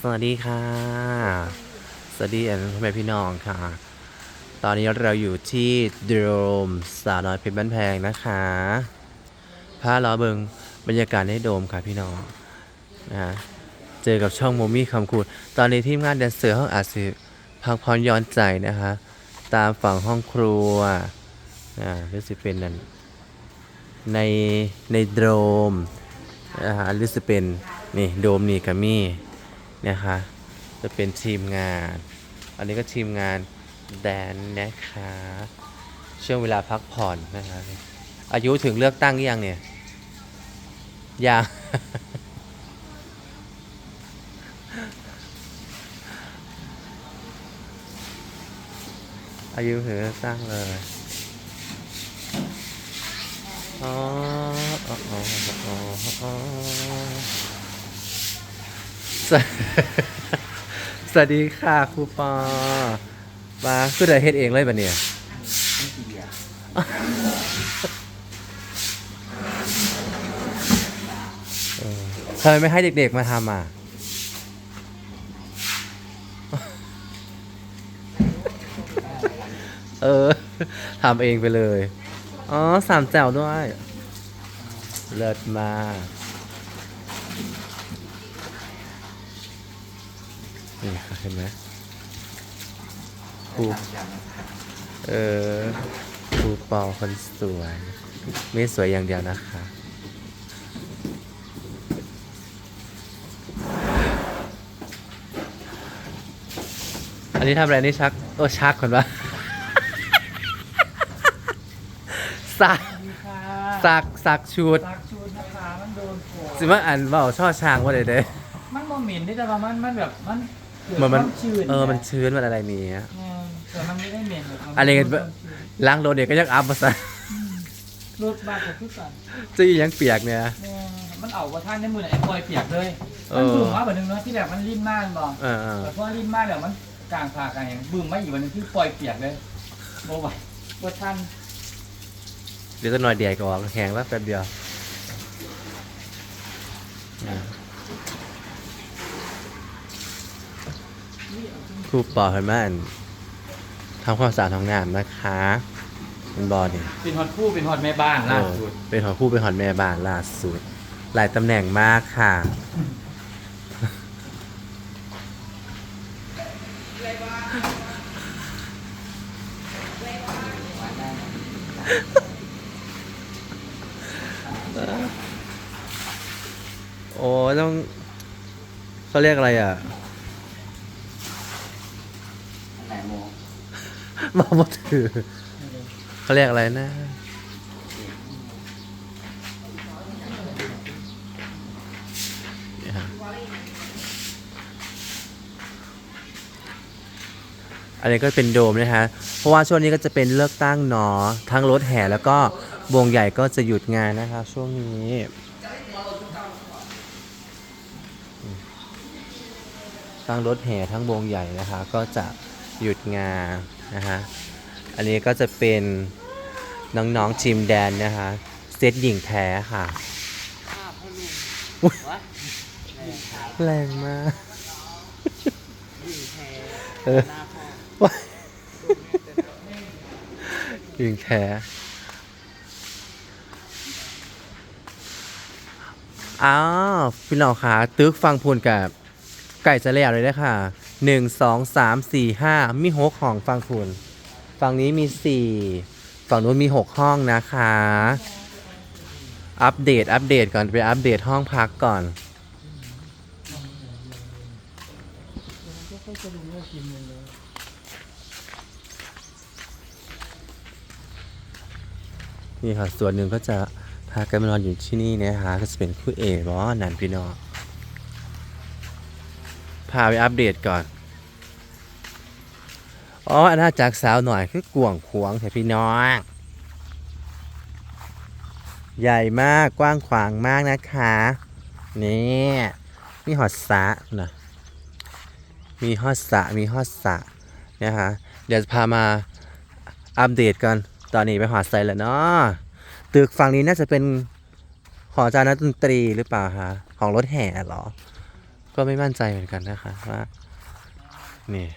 สวัสดีค่ะ สวัสดีอันพ่อแม่พี่น้องค่ะ ตอนนี้เราอยู่ที่โดมสาวน้อยเพชรบ้านแพงนะคะพาเราเบิงบรรยากาศในโดมค่ะพี่น้องนะฮะเจอกับช่องโมมี่คำคูดตอนนี้ทีมงานแดนเซอร์ห้องอาจสิพักพรย้อนใจนะคะ ตามฝั่งห้องครัวอ่าหรือสิเป็นนั่นในในโดมนะคะหรือสิเป็น นี่โดมนี่กัมี่นะคะจะเป็นทีมงาน อันนี้ก็ทีมงานแดนนะคะช่วงเวลาพักผ่อนนะคะอายุถึงเลือกตั้งยังเนี่ยยังอายุถึงเลือกตั้งเลยอ๋ออ๋ออ๋ออ๋อ สวสวัสดีค่ะครูปอมาคือได้เฮ็ดเองเลยปะเนี่ยเออทำไมไม่ให้เด็กๆมาทำอะเออทำเองไปเลย อ๋อ สามแจ่วด้วย เลิศมาก นี่ค่ะเห็นไหมครูเออครูปอคนสวย ไม่สวยอย่างเดียวนะคะอันนี้ทำอะไรนี่ชัก โอ้ชักคนวะสักค่ะสักสักชุดซักชุดนะคะมันโดนโผล่สิว่าอ่านเปล่าช่อช้างว่าเด้เด้มันโมเหม็นที่แต่ว่ามันมันแบบมัน เกิดมันมันความชื้นเออมันชื้นมันอะไรนี้อะเออแต่มันไม่ได้เหม็นหรอกมัอะไรกันเป็ความชื้นล้างรถเด็กก็ยังอัพมาซะรถบาดกับทุกสันจะอีหยังเปียกเนี่ยเออมันเอากระท่านในมือน่ะไอ้ปล่อยเปียกเลยเอมันอบึ้มมาแบบนึงเนาะที่แบบมันริมมากบอกเออเออแต่พอริมมากแล้วมันกลางผ่ากลางอย่างบึ้มมาอีกวันหนึงที่ปล่อยเปียกเลยโมไหวกระท่านเดี๋ยวจะหน่อยเดียวก็ออกแข็งแล้วแป๊บเดียวอ่า ครูปอเห็นไหมอันทำความสะอาดห้องน้ำนะคะเป็นบอนี่เป็นฮอตคู่เป็นฮอตแม่บ้านล่าสุด เออเป็นของผู้เป็นหอนแม่บ้านล่าสุด หลายตำแหน่งมากค่ะ โอ้ต้องเขาเรียกอะไรอะ ไหนโมงมาหมดถือเขาเรียกอะไรนะเนี่ยฮะอันนี้ก็เป็นโดมนะฮะเพราะว่าช่วงนี้ก็จะเป็นเลือกตั้งเนอทั้งรถแห่แล้วก็วงใหญ่ก็จะหยุดงานนะคะช่วงนี้ ทั้งรถแห่ทั้งวงใหญ่นะคะ ก็จะ หยุดงานนะฮะอันนี้ก็จะเป็นน้องๆทีมแดนนะคะเซตหญิงแท้ค่ะอุ๊ยแรงมากเออว้ายหญิงแท้อ้าวพี่น้องขาตึกฟังพูนกับไก่จะแล้วเลยนะค่ะ หนึ่งสองสามสี่ห้ามีหกของฟังพูนฝั่งนี้มี4ฝั่งนู้นมี6ห้องนะคะ อัปเดตอัปเดตก่อนไปอัปเดตห้องพักก่อนนี่ค่ะส่วนหนึ่งก็จะพากันมานอนอยู่ที่นี่นะคะก็จะเป็นคู่เอ๋บอนันพี่น้องพาไปอัปเดตก่อน อ๋ออาณาจักรสาวหน่อยคือกวงขวงแถพี่น้อง ใหญ่มากกว้างขวางมากนะคะ นี่มีหอดสะนะมีฮอดสระมีฮอดสระนะคะเดี๋ยวจะพามาอัปเดตกันตอนนี้ไปหอดใส่แล้วเนาะตึกฝั่งนี้น่าจะเป็นหอจานนักดนตรีหรือเปล่าคะของรถแห่หรอ ก็ไม่มั่นใจเหมือนกันนะคะว่านี่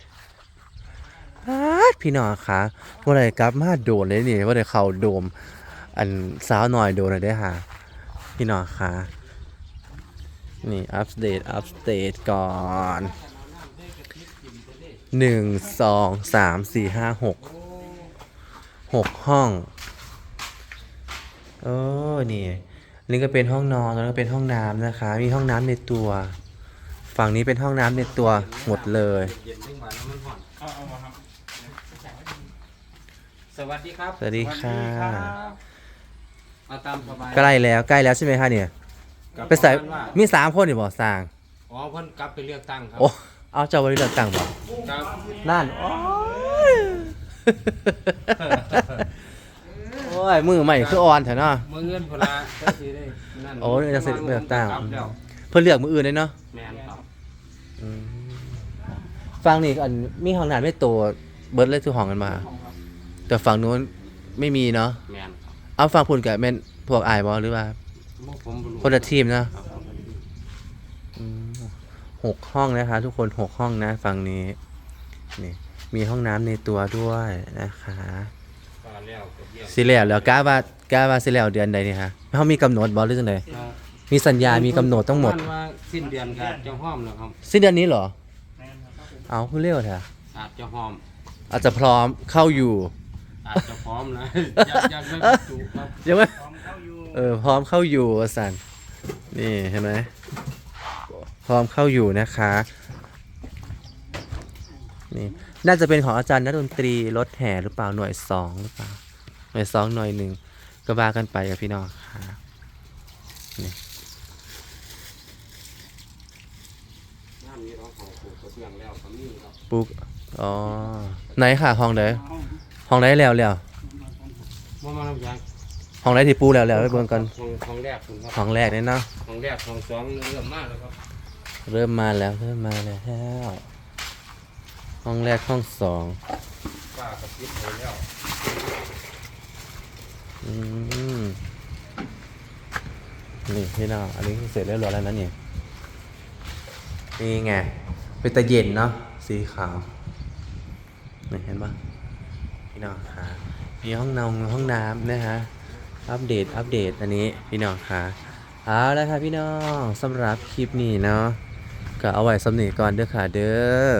พี่น้องคะว่าไรกลับมาโดนเลยนี่ว่าไรเขาโดม อันสาวหน่อยโดนเลยได้ค่ะพี่น้องคะนี่อัปเดตอัปเดตก่อนหนึ่งสองสามสี่ห้าหกหกห้องโอ้นี่นี่ก็เป็นห้องนอนแล้วก็เป็นห้องน้ำนะคะ มีห้องน้ำในตัว ฝั่งนี้เป็นห้องน้ำในตัวหมดเลยเย็นทั้ง วันแล้วมันห่อนสวัสดีครับ สวัสดีค่ะเอาตามสบายใกล้แล้วใกล้แล้วใช่ไหมคะเนี่ยกับไปใส่ประมาณว่ามีสามคนอยู่บ่สร้างอ๋อเพิ่นกลับไปเลือกตั้งครัโอ้เอาเจ้าบริเลือกตั้งบ่ครับนั่นโอ้ยโอ้ยมือใหม่คืออ่อนเถอะเนาะ เมื่อเงินพลาก็สิได้นั่นโอ้ยจะเสร็จเลือกตั้ง กลับแล้วเพื่อเลือกมืออื่นเลยเนาะแมนครับอืมฟังนี่อันมีห้องน้ำไม่โตเบิร์ดเลยทุกห้องกันมา แต่ฝั่งนู้นไม่มีเนาะแมนครับเอาฝั่งพุ่นกับแม่นพวกอายบอหรือว่า บ่ผมบ่รู้คนละทีมเนาะครับอืมหกห้องนะคะ ทุกคนหกห้องนะฝั่งนี้นี่มีห้องน้ำในตัวด้วยนะคะก็แล้วก็เยี่ยมสิแล้วแล้วกล้าว่ากล้าว่าสิแล้วเดือนใดนี่ฮะเขามีกำหนดบอหรือจังไดครับมีสัญญามีกำหนดทั้งหมด ประาณว่าสิ้นเดือนก็จะห้อมแล้วครับสิ้นเดือนนี้เหรอ เอาเพิ่งเร็วเถอะอาจจะห้อมอาจจะพร้อมเข้าอยู่ อาจจะพร้อมนะอยากอยากไม่บรรจุครับยังไม่เออพร้อมเข้าอยู่สันนี่เห็นไหมพร้อมเข้าอยู่นะคะนี่น่าจะเป็นของอาจารย์นักดนตรีรถแห่หรือเปล่าหน่วยสองหรือเปล่าหน่วยสองหน่วยหนึ่งก็ว่ากันไปกับพี่น้องค่ะนี่น้ำนี้เราของปลูกกระเบื้องแล้วก็มีครับ ปุ๊กอ๋อไหนค่ะห้องไหน ห้องไหนแล้วแล้วบ่มาน้ำยางห้องไหนที่ปูแล้วแล้วไปเบิ่งกันของของแรกคุณครับห้องแรกเนี่ยเนาะของแรกของสองเริ่มมากแล้วครับเริ่มมาแล้วเริ่มมาแล้วห้องแรกห้องสองป้ากับพิษไปแล้วอืมนี่พี่น้องอันนี้เสร็จเรียบร้อยแล้วนะเนี่ยนี่ไงเป็นตะเย็นเนาะสีขาวนี่เห็นปะพี่ น้องค่ะมีห้องนอนห้องน้ำนะฮะอัปเดตอัปเดตอันนี้พี่น้องค่ะเอาแล้วค่ะพี่น้องสำหรับคลิปนี้เนาะก็เอาไว้สำเนีก่อนเด้อค่ะเด้อ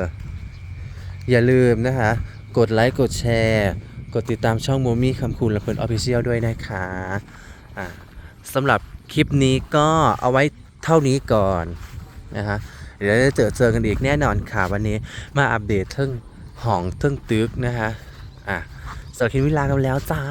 อย่าลืมนะคะ กดไลค์กดแชร์ กดติดตามช่องโมมี่คำคุณและเพื่อนออฟฟิเชียลด้วยนะคะอ่าสำหรับคลิปนี้ก็เอาไว้เท่านี้ก่อนนะคะเดี๋ยวจะเจอเจอกันอีกแน่นอนค่ะวันนี้มาอัปเดตเทิงห้องเทิงตึกนะคะ อะสาร์คินี้ลากันแล้วจ้า